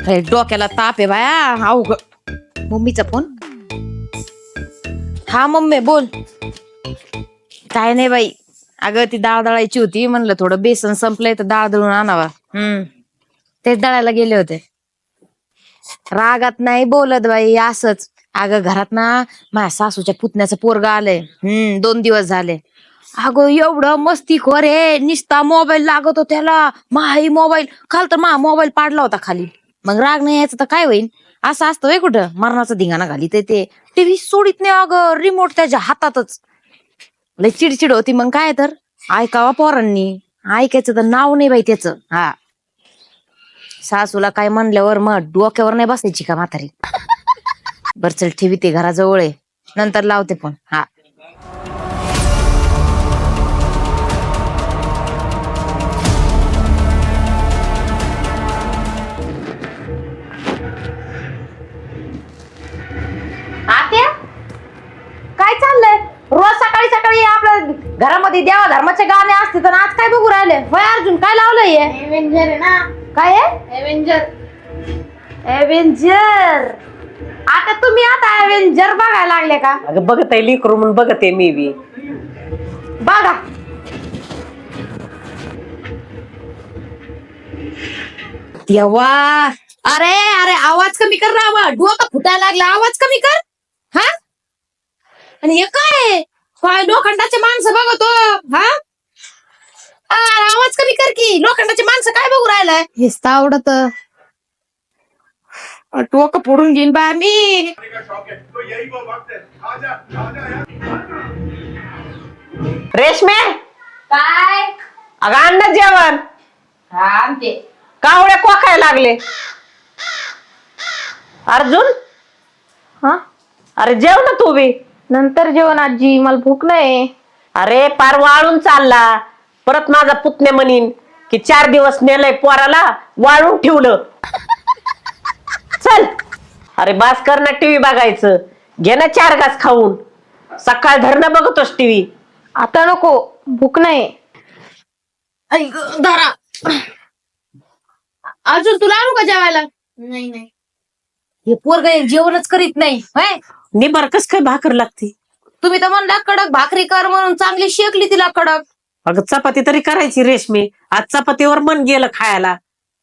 अरे डोक्याला ताप आहे बाया अवघ मम्मीचा फोन हा मम्मी बोल काय नाही बाई अगं ती डाळ दळायची होती म्हणलं थोडं बेसन संपलंय तर डाळ दळून आणावा हम्म तेच दळायला गेले होते रागात नाही बोलत बाई असंच अगं घरात ना माझ्या सासूच्या पुतण्याचं पोरग आलंय हम्म दोन दिवस झाले अगं एवढं मस्ती खोर हे निस्ता मोबाईल लागत होत्याला माही मोबाईल काल तर मा मोबाईल पाडला होता खाली मग राग नाही यायचं तर काय होईल? असं असतं व्हय कुठं? मरणाचा धिंगाणा घाली तर ते. टीव्ही सोडित नाही अगं रिमोट त्याच्या हातातच. लय चिडचिड होती मग काय तर? ऐकावा पोरांनी. ऐकायचं तर नाव नाही बाई त्याचं. हा. सासूला काय म्हणल्यावर मग डोक्यावर नाही बसायची का म्हातारी? बर चल ठेवी ते घराजवळ आहे. नंतर लावते पण हा. घरामध्ये देवा धर्माचे गाणे असते तर आज काय बघू राहिले? वय अर्जुन काय लावलंय हे? एव्हेंजर आहे ना. काय आहे एव्हेंजर एव्हेंजर आता तुम्ही आता एव्हेंजर बघायला लागले का? अगं बघत आहे लिकरू म्हणून बघत आहे मी बी. बघा. देवा. अरे अरे आवाज कमी कर रावा डोकं फुटायला लागला. आवाज कमी कर. हा? आणि हे काय आहे? काय लोखंडाचे माणसं बघतो. हा? आ, आवाज कमी कर की. लोखंडाचे माणसं काय बघू राहिलाय? हेच तर आवडत. डोकं फोडून घेईन बा मी. रेशमे? काय? अगं अन्न जेवण. हा आणते कावड्या कोकायला लागले. अर्जुन? हा? अरे जेव ना तू बी. नंतर जेवण आजी मला भूक नाही. अरे पार वाळून चालला. परत माझा पुतणे म्हणीन की चार दिवस नेलंय पोराला वाळून ठेवलं. चल. अरे बास कर ना टीव्ही बघायचं. घे ना चार घास खाऊन. सकाळ धरणं बघतोस टीव्ही. आता नको भूक नाही. ऐक, धरा अजून तुला आणू का जेवायला? नाही नाही. हे पोरग जेवणच करीत नाही होय? निबर कस काय भाकर लागते? तुम्ही तर म्हणला कडक भाकरी कर म्हणून चांगली शेकली तिला कडक. अगं चपाती तरी करायची रेशमी. आज चपातीवर मन गेलं खायला.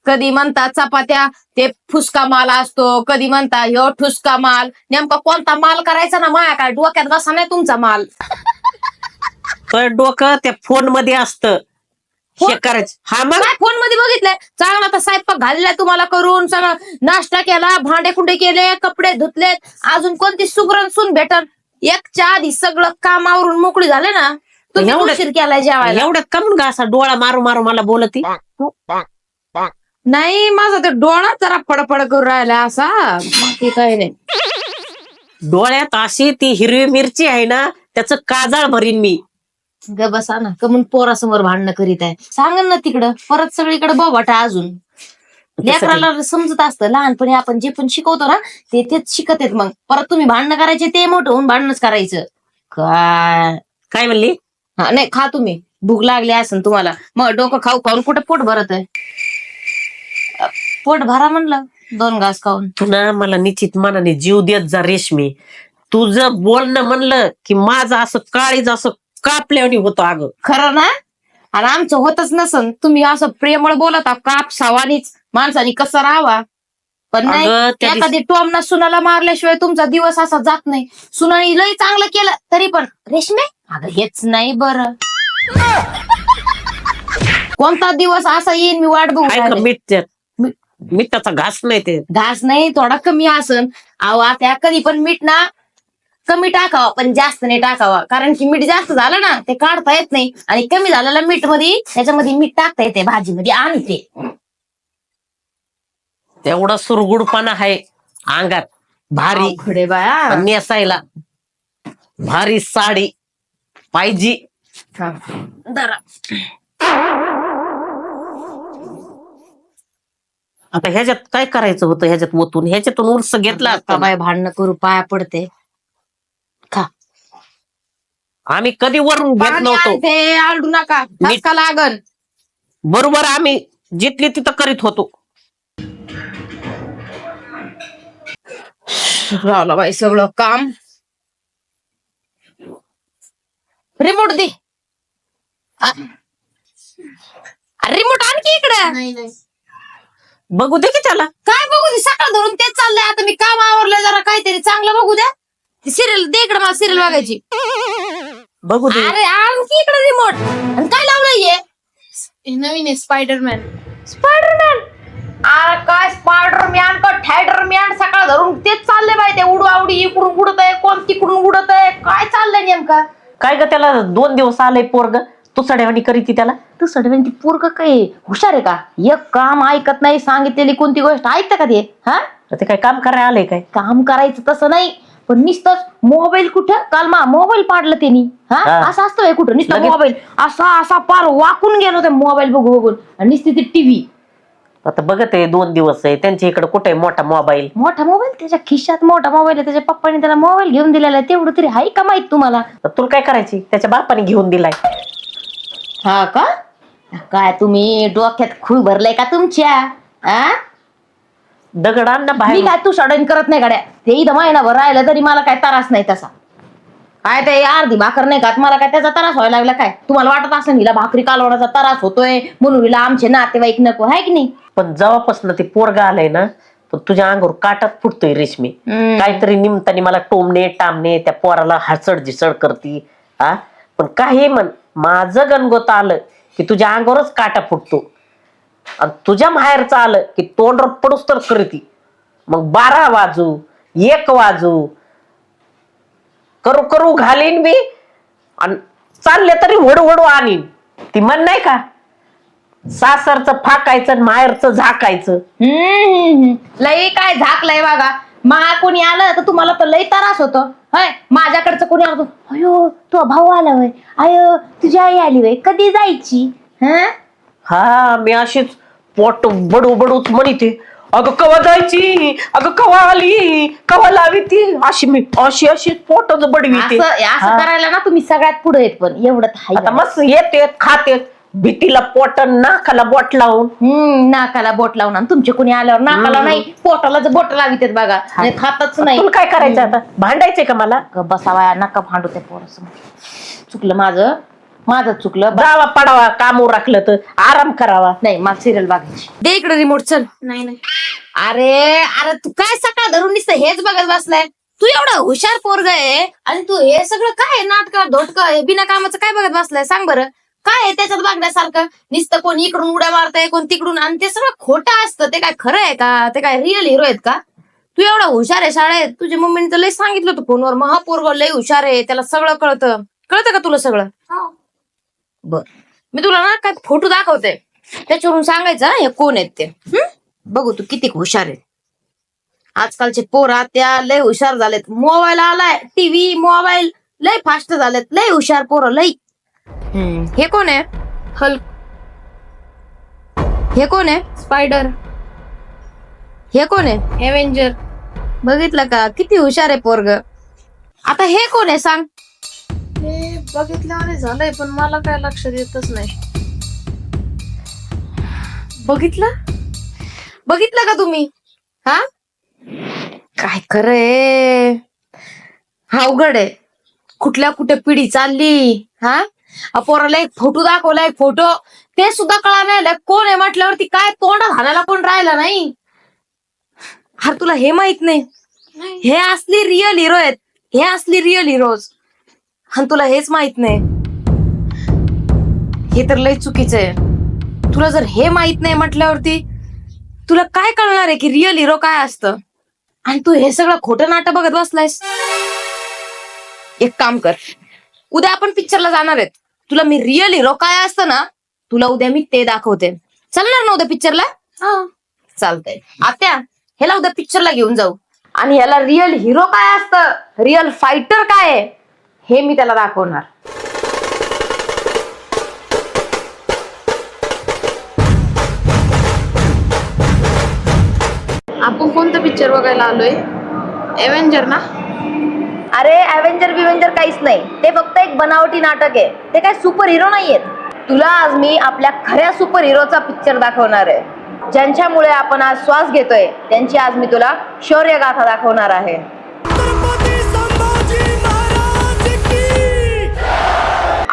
कधी म्हणता चपात्या ते फुसका माल असतो. कधी म्हणता ह्यो ठुसका माल. नेमका कोणता माल करायचा ना माया काय? डोक्यात बसा नाही तुमचा माल. तर डोकं त्या फोनमध्ये असतं. हे करायचं. हा मग? काय फोनमध्ये बघितलंय. चांगला आता स्वयंपाक घाललाय तुम्हाला करून सगळं नाश्ता केला भांडे कुंडे केले कपडे धुतलेत. अजून कोणती सुगरण सून भेटल एकच्या आधी सगळं कामावरून मोकळी झाले ना? तुम्ही एवढं- उशीर केलाय जेवायला. एवढ्यात कमून का असा डोळा मारू मारू मला बोलती? नाही माझा तर डोळा जरा फडफड करून राहिला असा. बाकी काही नाही. डोळ्यात अशी ती हिरवी मिरची आहे ना त्याचं काजळ भरीन मी. ग बसा ना. कमून पोरासमोर भांडणं करीत आहे. सांग ना तिकडं. परत सगळीकडे बोबाटा अजून. लेकराला समजत असतं. लहानपणी आपण जे पण शिकवतो ना ते तेच शिकत आहेत मग. परत तुम्ही भांडणं करायचे ते मोठं होऊन भांडणच करायचं. काय? काय म्हणली? हा नाही खा तुम्ही. भूक लागली असेल तुम्हाला. मग डोकं खाऊ खाऊन कुठं पोट भरत आहे? पोट भरा म्हणलं. दोन घास खाऊन. तू ना मला निश्चित मनाने जीव देत जा रेशमी. तुझं बोलणं म्हणलं की माझं असं काळीज असं कापल्याने होतं अगं. खरं ना? आणि आमचं होतच नसन. तुम्ही असं प्रेमळ बोलत आहात काप सावानीच माणसानी कसं राहावा? पण नाही त्या दिवशी- एखादी टोमना सुनाला मारल्याशिवाय तुमचा दिवस असा जात नाही. सुनानी लय चांगलं केलं तरी पण. रेशमे? अगं हेच नाही बरं. कोणता दिवस असा येईन मी वाट बघू काय राहिले. मीठ त्यात मीठ. मिठाचा घास नाही ते. घास नाही थोडा कमी असन. अहो आता कधी पण मीठ ना कमी टाकावा पण जास्त नाही टाकावा. कारण की मीठ जास्त झालं ना ते काढता येत नाही. आणि कमी झालेलं मीठमध्ये त्याच्यामध्ये मीठ टाकता येते भाजीमध्ये आणि ते तेवढा सुरगुडपणा आहे अंगात. भारी. खडे बाया नेसायला. भारी साडी पाहिजे. जरा. आता ह्याच्यात काय करायचं होतं? ह्याच्यात ओतून ह्याच्यातून उर्स घेतला असता. का बाय भांडणं करू पाया पडते. आम्ही कधी वरून घेत पाणी नव्हतो. आणते आलडू नका. ठसका लागल बरोबर आम्ही जिथली तिथं करीत होतो. झालं बाई सगळं काम. रिमोट दे. रिमोट आणखी इकडं. नाही नाही. बघू दे की त्याला. काय बघू दे सकाळ धरून तेच चाललंय. आता मी काम आवरलंय जरा काहीतरी चांगलं बघू द्या. सिरियल दे इकडे मला सिरियल बघायची. बघू दे. अरे आणखी इकडे रिमोट आणि काय लावलंय हे? हे नवीन आहे स्पायडरमॅन स्पायडरमॅन अरे काय स्पायडरमॅन का ठॅडरमॅन सकाळ धरून तेच चाललंय बाई ते उडू आवडी इकडून उडत आहे कोण तिकडून उडत आहे काय चाललंय नेमका? काय ग त्याला दोन दिवस आलंय पोरग? तू सड्यावानी करीती त्याला? तू सडवेन ती पोरग काय? हुशार आहे का? एक काम ऐकत नाही सांगितलेली कोणती गोष्ट ऐकतं का ते? हा? ते काय काम करायला आलंय काय? काम करायचं तसं नाही. पण नुसतंच मोबाईल कुठं? काल मा मोबाईल पाडलं त्यांनी हा? हा. असं असतं कुठं? नुसतं लगेच- मोबाईल असा असा पार वाकून गेलो ते मोबाईल बघू बघून. आणि नुसती ती टीव्ही आता बघत आहे दोन दिवस आहे. त्यांच्या इकडे कुठे मोठा मोबाईल मोठा मोबाईल त्याच्या खिशात मोठा मोबाईल आहे. त्याच्या पप्पाने त्याला मोबाईल घेऊन दिलेला आहे. तेवढं तरी आहे का माहीत तुम्हाला? तुला काय करायची? त्याच्या बापाने घेऊन दिलाय. हा का? काय तुम्ही डोक्यात खूळ भरलाय का तुमच्या? आ? दगड आण ना मी बाहेर काय तू सडन करत नाही गाड्या. ते इथं महिनाभर राहिलं तरी मला काय त्रास नाही तसा काय ते अर्धी भाकर नाही खात मला काय त्याचा त्रास व्हायला लागला काय? तुम्हाला वाटत असं हिला भाकरी कालवण्याचा त्रास होतोय म्हणून हिला आमचे नातेवाईक नको आहे की नाही? पण जेव्हापासून ते पोरगा आलंय ना पण तुझ्या अंगावर काटात फुटतोय रेशमी. हम्म. काहीतरी निमताने मला टोमणे टामणे त्या पोराला हसड झिसड करती हा? पण काही म्हण माझं गणगोत आलं की तुझ्या अंगावरच काटा फुटतो. आणि तुझ्या माहेरचं आलं की तोंड पडूस तर करती मग बारा वाजू एक वाजू करू करू घालीन मी आणि चालले तरी वडू वडू आणीन. ती म्हण नाही का? सासरचं फाकायचं आणि माहेरचं झाकायचं. हम्म. लई काय झाकलंय बघा. महा कोणी आलं तर तुम्हाला तर लई त्रास होतो. होय? माझ्याकडचं कोणी आलं तर, अयो तो भाऊ आला वय अयो तुझी आई आली वय कधी जायची? हं? हा मी अशीच पोट बडू बडूच म्हणते. अगं कवा जायची? अगं कवा आली? कवा लावी ती अशी मी अशी अशी पोटच बडवीते. असं असं करायला ना तुम्ही सगळ्यात पुढे येत पण एवढं तर हाय आता. मस्त येते खाते. भीतीला पोट नाकाला बोट लावून. हम्म नाकाला बोट लावून आणि तुमचे कोणी आल्यावर नाकाला नाही पोटाला जर बोट लावित बघा नाही खातच नाही. तुला काय करायचं आता? भांडायचंय का मला? ग बसावा नका भांडू ते पोरस चुकलं माझं. माझं चुकलं बा- जावा पडावा काम राखलं तर आराम करावा. नाही मला सिरियल बघायची. दे इकडे रिमोट चल. नाही नाही. अरे अरे तू काय सकाळ धरून नुसतं हेच बघत बसलाय? तू एवढा हुशार पोरग आहे आणि तू हे सगळं काय नाटक धोटक बिना कामाचं काय बघत बसलाय? सांग बरं. काय आहे त्याच्यात बघण्यासारखं? नुसतं कोण इकडून उड्या मारतंय कोण तिकडून आणि ते सगळं खोटं असतं. ते काय खरं आहे का? ते काय रिअल हिरो आहेत का? तू एवढा हुशार आहे शाळेत. तुझ्या मम्मीने तर लय सांगितलं होतं फोनवर. महापोरग लय हुशार आहे. त्याला सगळं कळतं. कळतं का तुला सगळं? बर. मी तुला ना काय फोटो दाखवते. त्याच्यावरून सांगायचं हा, हे कोण आहेत ते? हं? बघू तू किती हुशार आहे आजकालचे पोरा त्या लय हुशार झालेत. मोबाईल आलाय टीव्ही मोबाईल. लय फास्ट झालेत. लय हुशार पोरं लय. हम्म, हे कोण आहे? हल्क. हे कोण आहे? स्पायडर. हे कोण आहे? एव्हेंजर. बघितलं का? किती हुशार आहे पोरग. आता हे कोण आहे सांग. हे बघितल्याने झालंय पण मला काय लक्षात येतच नाही. बघितलं? बघितलं का तुम्ही? हा? काय खरं आहे हा अवघड आहे. कुठल्या कुठे पिढी चालली? हा? हा पोराला एक फोटो दाखवला एक फोटो ते सुद्धा कळा नाही कोण आहे म्हटल्यावरती काय तोंडात हाणायला कोण राहिला नाही. अरे तुला हे माहीत नाही? हे असली रिअल हिरो आहेत. हे असली रिअल हिरोज आणि तुला हेच माहीत नाही. हे तर लय चुकीचं आहे. तुला जर हे माहीत नाही म्हटल्यावरती तुला काय कळणार आहे की रिअल हिरो काय असतं? आणि तू हे सगळं खोटं नाटक बघत बसलायस? एक काम कर. उद्या आपण पिक्चरला जाणार आहेत. तुला मी रिअल हिरो काय असतं ना तुला उद्या मी ते दाखवते. चालणार ना उद्या पिक्चरला चालतंय. आत्या ह्याला उद्या पिक्चरला घेऊन जाऊ. आणि ह्याला रिअल हिरो काय असतं? रिअल फायटर काय आहे? हे मी त्याला दाखवणार. आपण कोणतं पिक्चर बघायला आलोय? एव्हेंजर ना? अरे अव्हेंजर बिव्हेंजर काहीच नाही. ते फक्त एक बनावटी नाटक आहे. ते काय सुपर हिरो नाहीयेत. तुला आज मी आपल्या खऱ्या सुपर हिरोचा पिक्चर दाखवणार आहे. ज्यांच्यामुळे आपण आज श्वास घेतोय त्यांची आज मी तुला शौर्यगाथा दाखवणार आहे.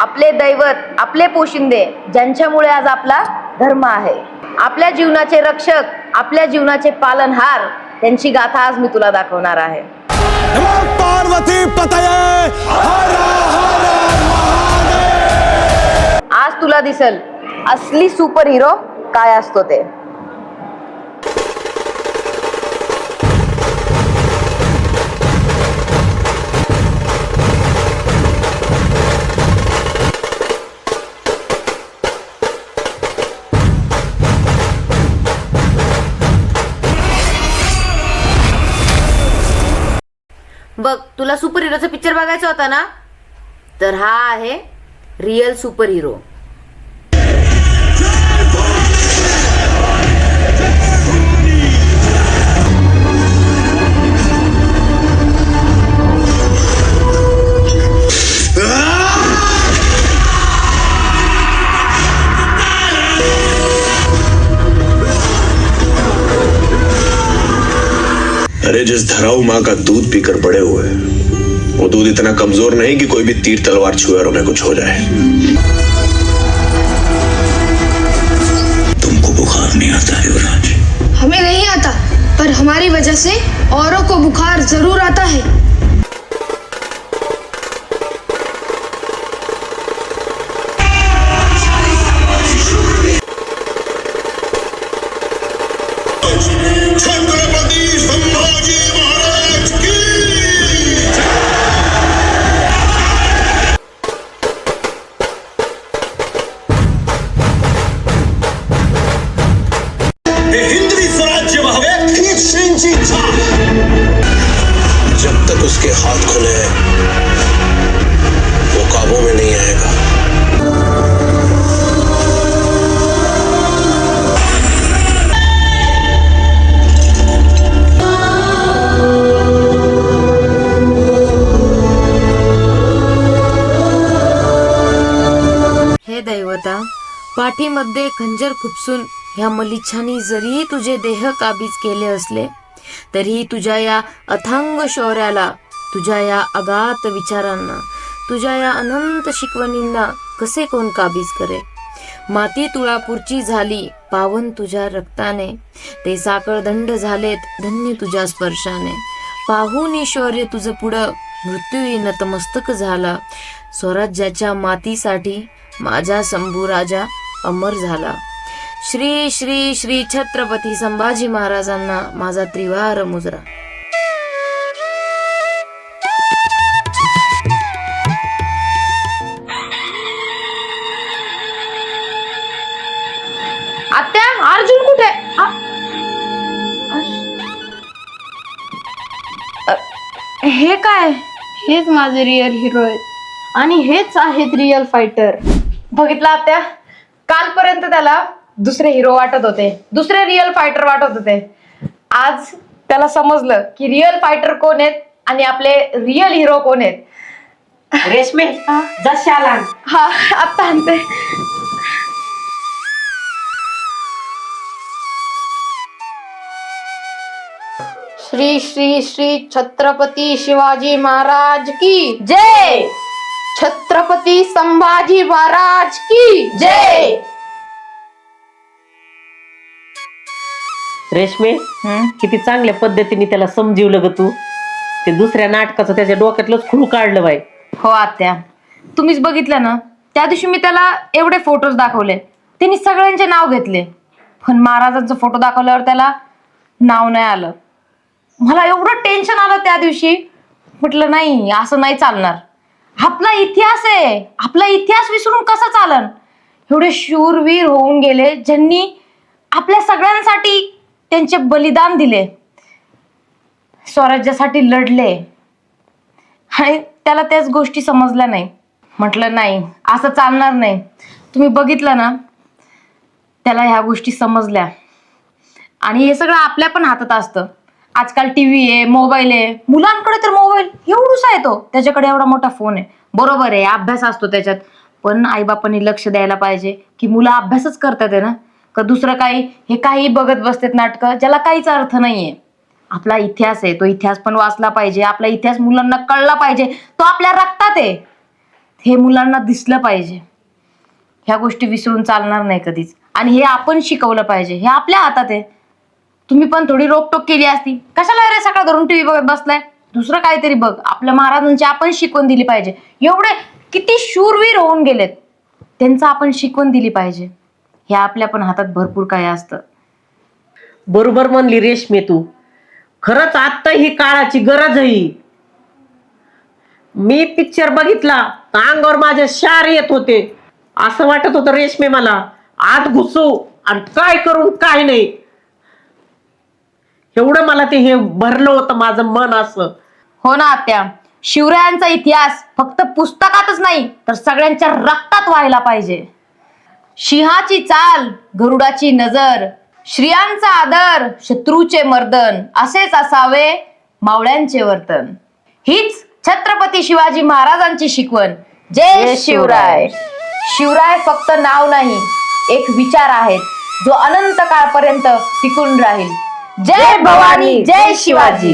आपले दैवत आपले पोशिंदे ज्यांच्यामुळे आज आपला धर्म आहे. आपल्या जीवनाचे रक्षक आपल्या जीवनाचे पालनहार त्यांची गाथा आज मी तुला दाखवणार आहे. पार्वती आज तुला दिसल असली सुपर हिरो काय असतो ते. बघ तुला सुपर हिरोचा पिक्चर बघायचा होता ना? तर हा आहे रिअल सुपर हिरो अरे जिस धराऊ माँ का दूध पीकर बड़े हुए वो दूध इतना कमज़ोर नहीं कि कोई भी तीर तलवार छुए और उन्हें कुछ हो जाए। तुमको बुखार नहीं आता युवराज? हमें नहीं आता, पर हमारी वजह से औरों को बुखार ज़रूर पाठीमध्ये खंजर खुपसून ह्या मलिच्छानी जरी तुझे देह काबीज केले असले तरीही तुझ्या या अथांग शौर्याला तुझ्या या अगात विचारांना तुझ्या या अनंत शिकवणींना कसे कोण काबीज करे? माती तुळापूरची झाली पावन तुझ्या रक्ताने. ते साखळदंड झालेत धन्य तुझ्या स्पर्शाने. पाहून शौर्य तुझं पुढं मृत्यूही नतमस्तक झाला. स्वराज्याच्या मातीसाठी माझा शंभू राजा अमर झाला. श्री श्री श्री छत्रपती संभाजी महाराजांना माझा त्रिवार मुजरा. आत्या अर्जुन कुठे? हे काय? हेच माझे रिअल हिरो आहेत. आणि हेच आहेत रिअल फायटर बघितलं आत्या? कालपर्यंत त्याला दुसरे हिरो वाटत होते. दुसरे रिअल फायटर वाटत होते. आज त्याला समजलं की रिअल फायटर कोण आहेत आणि आपले रिअल हिरो कोण आहेत. रेशमे जशाला हा आता आणते. श्री श्री श्री छत्रपती शिवाजी महाराज की जय! छत्रपती संभाजी महाराज की जय! रेशमे किती चांगल्या पद्धतीने त्याला समजिवलं ग तू. ते दुसऱ्या नाटकाचं त्याच्या डोक्यातलंच खुळ काढलं बाई. हो आत्या. तुम्हीच बघितलं ना? त्या दिवशी मी त्याला एवढे फोटोज दाखवले. त्यांनी सगळ्यांचे नाव घेतले. पण महाराजांचा फोटो दाखवल्यावर त्याला नाव नाही आलं. मला एवढं टेन्शन आलं त्या दिवशी. म्हटलं नाही असं नाही चालणार. आपला इतिहास आहे. आपला इतिहास विसरून कसा चालन? एवढे शूरवीर होऊन गेले ज्यांनी आपल्या सगळ्यांसाठी त्यांचे बलिदान दिले. स्वराज्यासाठी लढले. आणि त्याला त्याच गोष्टी समजल्या नाही. म्हटलं नाही असं चालणार नाही. तुम्ही बघितलं ना? त्याला ह्या गोष्टी समजल्या. आणि हे सगळं आपल्या पण हातात असतं. आजकाल टीव्ही आहे मोबाईल आहे. मुलांकडे तर मोबाईल एवढूसा आहे तो. त्याच्याकडे एवढा मोठा फोन आहे. बरोबर आहे अभ्यास असतो त्याच्यात. पण आईबापांनी लक्ष द्यायला पाहिजे की मुलं अभ्यासच करतात आहे ना. का दुसरं काही हे काही बघत बसतात नाटकं ज्याला काहीच अर्थ नाहीये. आपला इतिहास आहे तो इतिहास पण वाचला पाहिजे. आपला इतिहास मुलांना कळला पाहिजे. तो आपल्या रक्तात आहे. हे मुलांना दिसलं पाहिजे. ह्या गोष्टी विसरून चालणार नाही कधीच. आणि हे आपण शिकवलं पाहिजे. हे आपल्या हातात आहे. तुम्ही पण थोडी रोकटोक केली असती. कशाला रे सकाळ धरून टीव्ही बघत बसलाय? दुसरं काहीतरी बघ. आपल्या महाराजांची आपण शिकवण दिली पाहिजे. एवढे किती शूरवीर होऊन गेलेत. त्यांचं आपण शिकवण दिली पाहिजे. हे आपल्या पण हातात भरपूर काय असतं. बरोबर म्हणली रेशमी तू. खरंच आत्ता ही काळाची गरज आहे. मी पिक्चर बघितला तर अंगावर माझे शार येत होते. असं वाटत होतं रेशमी मला. आत घुसू आणि काय करून काय नाही. एवढं मला ते हे भरलं होतं माझं मन असं. हो ना आत्या. शिवरायांचा इतिहास फक्त पुस्तकातच नाही तर सगळ्यांच्या रक्तात व्हायला पाहिजे. सिंहाची चाल गरुडाची नजर श्रियांचा आदर शत्रूचे मर्दन असेच असावे मावळ्यांचे वर्तन. हीच छत्रपती शिवाजी महाराजांची शिकवण. जय शिवराय. शिवराय फक्त नाव नाही एक विचार आहेत जो अनंत काळपर्यंत टिकून राहील. जय भवानी जय शिवाजी.